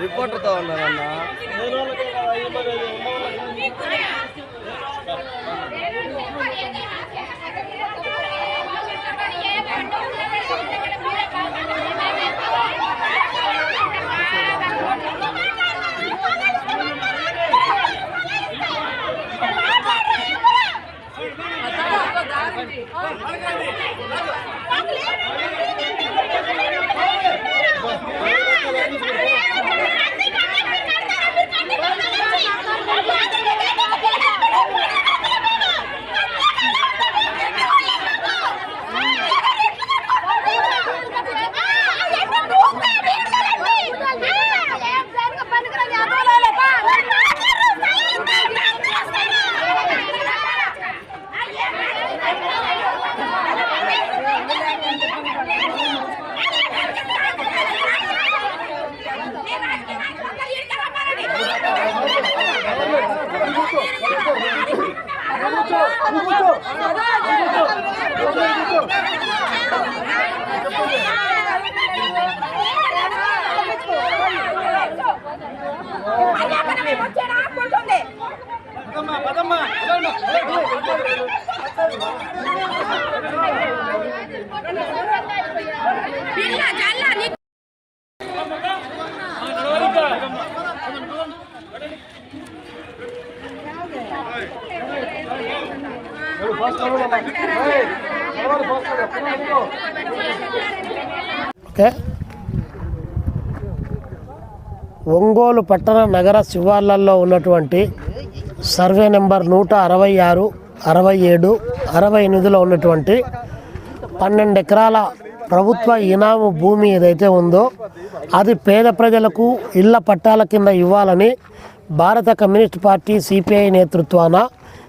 రిపోర్టర్తో ఉన్నానన్నా. పిల్ల ఓకే ఒంగోలు పట్టణ నగర శివార్లలో ఉన్నటువంటి సర్వే నెంబర్ నూట అరవై ఆరు అరవై ఏడు అరవై ఎనిమిదిలో ఉన్నటువంటి పన్నెండు ఎకరాల ప్రభుత్వ ఇనాము భూమి ఏదైతే ఉందో అది పేద ప్రజలకు ఇళ్ళ పట్టాల కింద ఇవ్వాలని భారత కమ్యూనిస్ట్ పార్టీ సిపిఐ నేతృత్వాన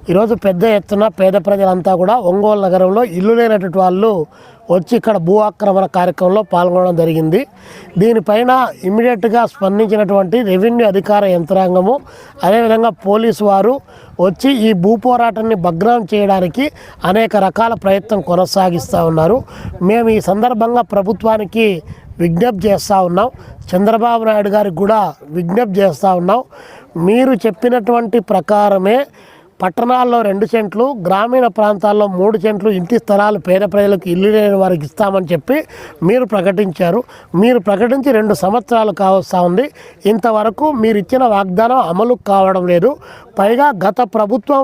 ఈరోజు పెద్ద ఎత్తున పేద ప్రజలంతా కూడా ఒంగోలు నగరంలో ఇల్లు లేనటువంటి వాళ్ళు వచ్చి ఇక్కడ భూ ఆక్రమణ కార్యక్రమంలో పాల్గొనడం జరిగింది. దీనిపైన ఇమీడియట్గా స్పందించినటువంటి రెవెన్యూ అధికార యంత్రాంగము అదేవిధంగా పోలీసు వారు వచ్చి ఈ భూ పోరాటాన్ని భగ్నం చేయడానికి అనేక రకాల ప్రయత్నం కొనసాగిస్తూ ఉన్నారు. మేము ఈ సందర్భంగా ప్రభుత్వానికి విజ్ఞప్తి చేస్తూ ఉన్నాం. చంద్రబాబు నాయుడు గారికి కూడా విజ్ఞప్తి చేస్తూ ఉన్నాం. మీరు చెప్పినటువంటి ప్రకారమే పట్టణాల్లో రెండు సెంట్లు గ్రామీణ ప్రాంతాల్లో మూడు సెంట్లు ఇంటి స్థలాలు పేద ప్రజలకు ఇల్లు లేని వారికి ఇస్తామని చెప్పి మీరు ప్రకటించారు. మీరు ప్రకటించి రెండు సంవత్సరాలు కావస్తా ఉంది. ఇంతవరకు మీరు ఇచ్చిన వాగ్దానం అమలు కావడం లేదు. పైగా గత ప్రభుత్వం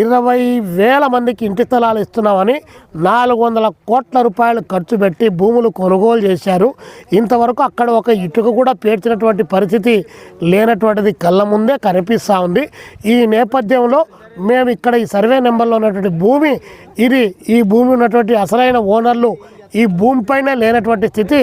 ఇరవై వేల మందికి ఇంటి స్థలాలు ఇస్తున్నామని నాలుగు వందల కోట్ల రూపాయలు ఖర్చు పెట్టి భూములు కొనుగోలు చేశారు. ఇంతవరకు అక్కడ ఒక ఇటుక కూడా పేర్చినటువంటి పరిస్థితి లేనటువంటిది కళ్ళ ముందే కనిపిస్తూ ఉంది. ఈ నేపథ్యంలో మేము ఇక్కడ ఈ సర్వే నెంబర్లో ఉన్నటువంటి భూమి ఇది ఈ భూమి ఉన్నటువంటి అసలైన ఓనర్లు ఈ భూమిపైన లేనటువంటి స్థితి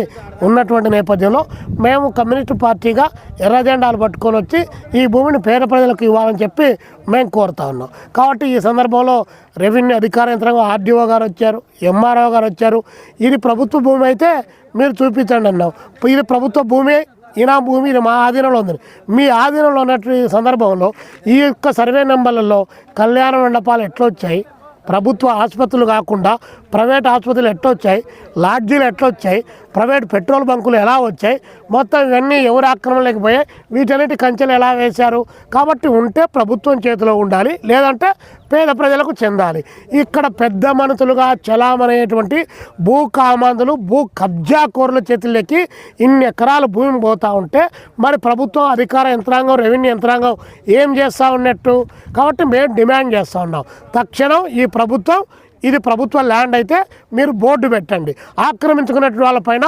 ఉన్నటువంటి నేపథ్యంలో మేము కమ్యూనిస్ట్ పార్టీగా ఎర్రజెండాలు పట్టుకొని వచ్చి ఈ భూమిని పేద ప్రజలకు ఇవ్వాలని చెప్పి మేము కోరుతా ఉన్నాం. కాబట్టి ఈ సందర్భంలో రెవెన్యూ అధికార యంత్రంగా ఆర్డీఓ గారు వచ్చారు ఎంఆర్ఓ గారు వచ్చారు. ఇది ప్రభుత్వ భూమి అయితే మీరు చూపించండి అన్నాం. ఇది ప్రభుత్వ భూమి ఈనా భూమి ఇది మా ఆధీనంలో ఉంది. మీ ఆధీనంలో ఉన్నటువంటి సందర్భంలో ఈ యొక్క సర్వే నెంబర్లలో కళ్యాణ మండపాలు ఎట్లా వచ్చాయి? ప్రభుత్వ ఆసుపత్రులు కాకుండా ప్రైవేట్ ఆసుపత్రులు ఎట్లా వచ్చాయి లాడ్జీలు ఎట్లా వచ్చాయి ప్రైవేట్ పెట్రోల్ బంకులు ఎలా వచ్చాయి? మొత్తం ఇవన్నీ ఎవరు ఆక్రమణ లేకపోయాయి వీటన్నిటి కంచెలు ఎలా వేశారు? కాబట్టి ఉంటే ప్రభుత్వం చేతిలో ఉండాలి లేదంటే పేద ప్రజలకు చెందాలి. ఇక్కడ పెద్ద మనుషులుగా చలామనేటువంటి భూ కామాంధులు భూ కబ్జా కోరుల చేతుల్లోకి ఇన్ని ఎకరాల భూమి పోతూ ఉంటే మరి ప్రభుత్వం అధికార యంత్రాంగం రెవెన్యూ యంత్రాంగం ఏం చేస్తూ ఉన్నట్టు? కాబట్టి మేము డిమాండ్ చేస్తూ ఉన్నాం. తక్షణం ఈ ప్రభుత్వం ఇది ప్రభుత్వ ల్యాండ్ అయితే మీరు బోర్డు పెట్టండి. ఆక్రమించుకున్నటువంటి వాళ్ళపైన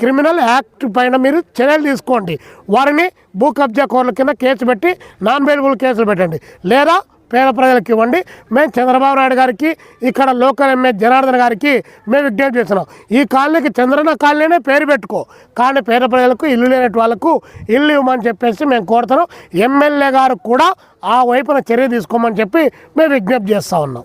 క్రిమినల్ యాక్ట్ పైన మీరు చర్యలు తీసుకోండి. వారిని భూ కబ్జా కోర్ల కింద కేసు పెట్టి నాన్ వేలబుల్ కేసులు పెట్టండి. లేదా పేద ప్రజలకు ఇవ్వండి. మేము చంద్రబాబు నాయుడు గారికి ఇక్కడ లోకల్ ఎమ్మెల్యే జనార్దన్ గారికి మేము విజ్ఞప్తి చేస్తున్నాం. ఈ కాలనీకి చంద్రన్న కాలనీనే పేరు పెట్టుకో. కానీ పేద ప్రజలకు ఇల్లు లేనట్టు వాళ్ళకు ఇల్లు ఇవ్వమని చెప్పేసి మేము కోరుతున్నాం. ఎమ్మెల్యే గారు కూడా ఆ వైపున చర్య తీసుకోమని చెప్పి మేము విజ్ఞప్తి చేస్తూ ఉన్నాం.